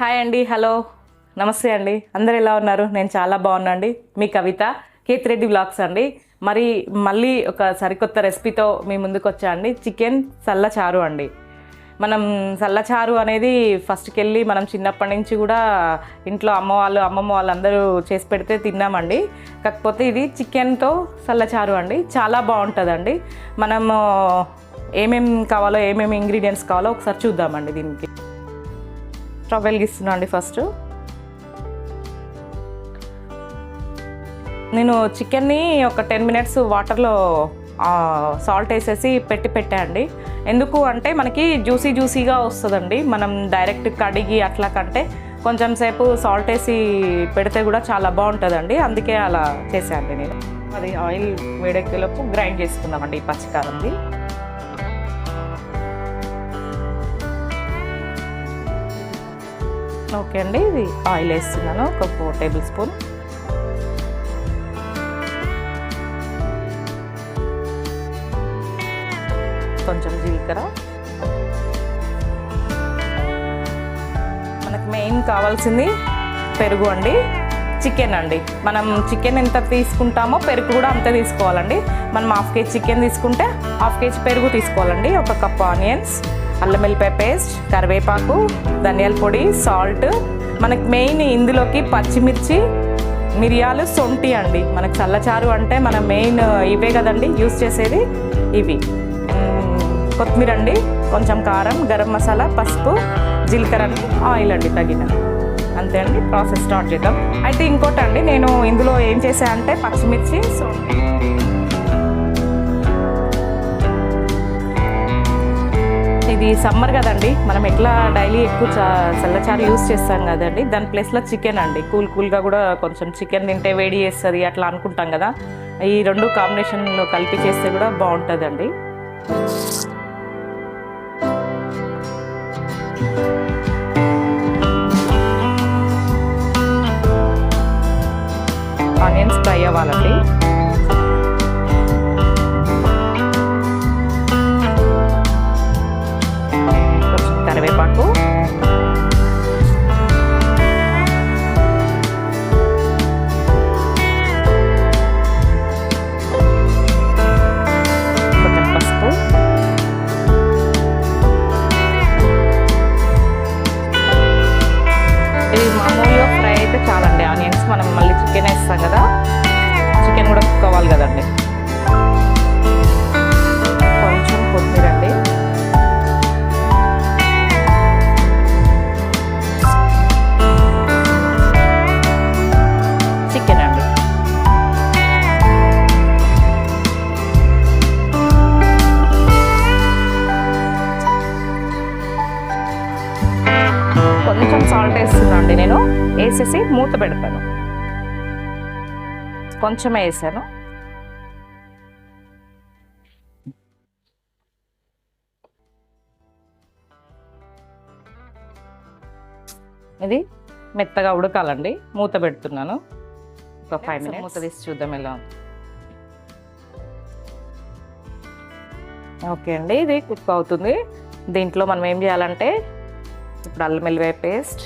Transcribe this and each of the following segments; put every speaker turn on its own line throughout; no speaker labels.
Hi అండి hello. నమస్తే అండి. అందరు ఎలా ఉన్నారు? నేను చాలా బాగున్నా అండి. మీ కవిత కేతిరెడ్డి బ్లాగ్స్ అండి. మరి మళ్ళీ ఒక సరికొత్త రెసిపీతో మీ ముందుకు వచ్చా అండి. చికెన్ చల్లచారు అండి. మనం చల్లచారు అనేది ఫస్ట్కి వెళ్ళి మనం చిన్నప్పటి నుంచి కూడా ఇంట్లో అమ్మ వాళ్ళు అమ్మమ్మ వాళ్ళందరూ చేసి పెడితే తిన్నామండి. కాకపోతే ఇది చికెన్తో చల్లచారు అండి. చాలా బాగుంటుందండి. మనము ఏమేమి కావాలో ఏమేమి ఇంగ్రీడియంట్స్ కావాలో ఒకసారి చూద్దామండి దీనికి. స్టవ్ వెలిగిస్తున్నా అండి ఫస్ట్. నేను చికెన్ని ఒక టెన్ మినిట్స్ వాటర్లో సాల్ట్ వేసేసి పెట్టి పెట్టా అండి ఎందుకు అంటే మనకి జ్యూసీ జ్యూసీగా వస్తుందండి. మనం డైరెక్ట్ కడిగి అట్లా కంటే కొంచెం సేపు సాల్ట్ వేసి పెడితే కూడా చాలా బాగుంటుందండి. అందుకే అలా చేశాను నేను. అది ఆయిల్ వేడెక్కేలోపు గ్రైండ్ చేసుకుందామండి ఈ పచ్చికారంది. ఓకే అండి ఇది ఆయిల్ వేస్తున్నాను ఒక ఫోర్ టేబుల్ స్పూన్. కొంచెం జీలకర్ర. మనకు మెయిన్ కావాల్సింది పెరుగు అండి చికెన్ అండి. మనం చికెన్ ఎంత తీసుకుంటామో పెరుగు కూడా అంతే తీసుకోవాలండి. మనం హాఫ్ కేజీ చికెన్ తీసుకుంటే హాఫ్ కేజీ పెరుగు తీసుకోవాలండి ఒక కప్ ఆనియన్స్. అల్లం వెల్లిపాయ పేస్ట్ కరివేపాకు ధనియాల పొడి సాల్ట్. మనకు మెయిన్ ఇందులోకి పచ్చిమిర్చి మిరియాలు సొంటి అండి. మనకు చల్లచారు అంటే మన మెయిన్ ఇవే కదండి యూస్ చేసేది ఇవి. కొత్తిమీర అండి కొంచెం కారం గరం మసాలా పసుపు జీలకర్ర అండి ఆయిల్ అండి తగిన. అంతే అండి ప్రాసెస్ స్టార్ట్ చేద్దాం. అయితే ఇంకోటి అండి నేను ఇందులో ఏం చేసా అంటే పచ్చిమిర్చి సొంటి. ఇది సమ్మర్ కదండి. మనం ఎట్లా డైలీ ఎక్కువ చల్లచారు యూస్ చేస్తాం కదండి. దాని ప్లేస్లో చికెన్ అండి. కూల్ కూల్గా కూడా కొంచెం చికెన్ తింటే వేడి చేస్తుంది అట్లా అనుకుంటాం కదా. ఈ రెండు కాంబినేషన్లో కలిపి చేస్తే కూడా బాగుంటుందండి. ఆనియన్స్ ఫ్రై అవ్వాలండి. చికెన్ కదండి. కొంచెం కొత్తిమీర అండి. చికెన్ అండి. కొంచెం సాల్ట్ వేస్తున్నాండి నేను. వేసేసి మూత పెడతాను. కొంచెమే వేసాను. ఇది మెత్తగా ఉడకాలండి. మూత పెడుతున్నాను. ఒక ఫైవ్ మినిట్స్ మూత తీసి చూద్దాం ఎలా. ఓకే అండి ఇది కుక్ అవుతుంది. దీంట్లో మనం ఏం చేయాలంటే ఇప్పుడు అల్లం వెల్లిపాయ పేస్ట్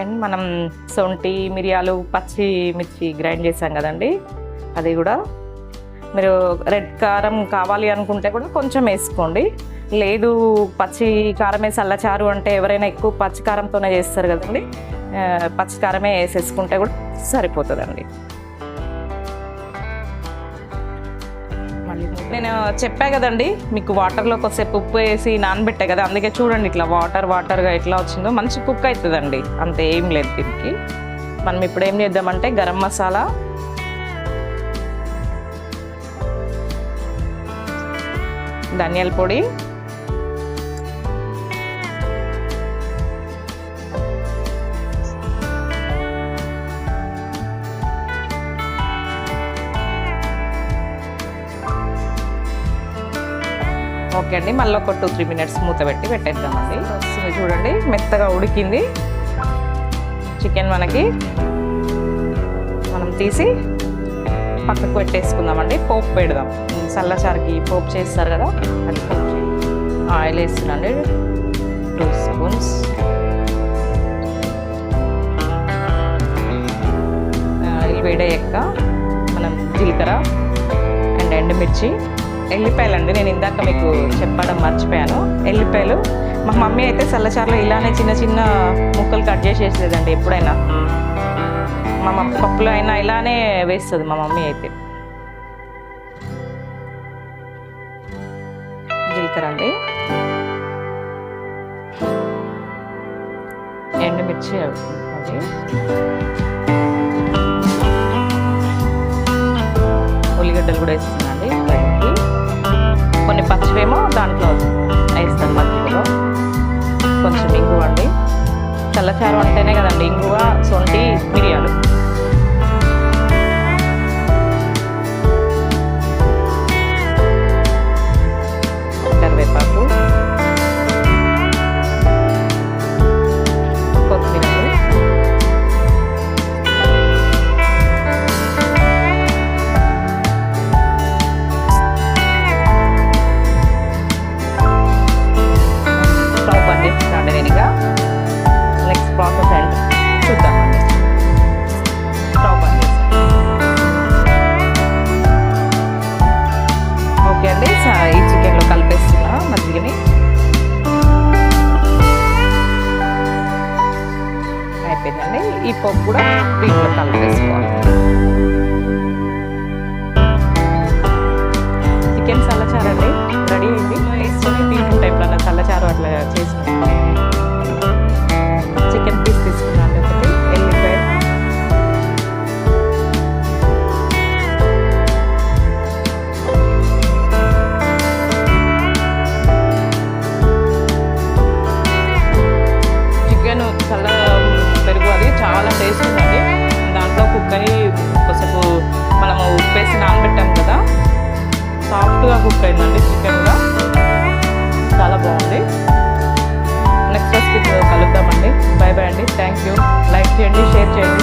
అండ్ మనం సొంటి మిరియాలు పచ్చి మిర్చి గ్రైండ్ చేసాం కదండి. అది కూడా మీరు రెడ్ కారం కావాలి అనుకుంటే కూడా కొంచెం వేసుకోండి. లేదు పచ్చి కారమే చల్లచారు అంటే ఎవరైనా ఎక్కువ పచ్చి కారంతోనే చేస్తారు కదండి. పచ్చి కారమే వేసేసుకుంటే కూడా సరిపోతుందండి. నేను చెప్పా కదండి మీకు వాటర్లో కొద్దిసేపు ఉప్పు వేసి నానబెట్టా కదా అందుకే చూడండి ఇట్లా వాటర్ వాటర్గా ఎట్లా వచ్చిందో. మంచి కుక్ అవుతుందండి అంత ఏం లేదు దీనికి. మనం ఇప్పుడు ఏం చేద్దామంటే గరం మసాలా. ధనియాల పొడి. ఓకే అండి. మళ్ళీ ఒక టూ త్రీ మినిట్స్ మూత పెట్టి పెట్టేద్దామండి. వస్తుంది చూడండి మెత్తగా ఉడికింది. చికెన్ మనకి మనం తీసి పక్కకు పెట్టేసుకుందామండి. పోపు పెడదాం. చల్లచారుకి పోపు చేస్తారు కదా అది పోపు ఆయిల్ వేస్తున్నాండి. టూ స్పూన్స్ ఆయిల్ వేడయ్యాక మనం జీలకర్ర అండ్ ఎండుమిర్చి ఎల్లిపాయలు అండి నేను ఇందాక మీకు చెప్పడం మర్చిపోయాను. ఎల్లిపాయలు మా మమ్మీ అయితే చల్లచారులో ఇలానే చిన్న చిన్న ముక్కలు కట్ చేసేసేదండి ఎప్పుడైనా. మా మమ్మీ పప్పులో అయినా ఇలానే వేస్తుంది మా మమ్మీ అయితే. జీలకర్ర అండి. ఎండుమిర్చి అది ఉల్లిగడ్డలు కూడా వేస్తున్నాను. ఏమో దాంట్లో వేస్తాను మధ్యలో. కొంచెం ఇంగువ అండి. చల్లచారు అంటేనే కదండి ఇంగువ. అయిపోయిందండి కూడా దీంట్లో కలిపేసుకోవాలి చికెన్ చల్లచారు అండి రెడీ అయింది. వేసుకొని తింటుంటే ఎప్పుడన్నా చల్లచారు అట్లా చేసుకుంటే Dave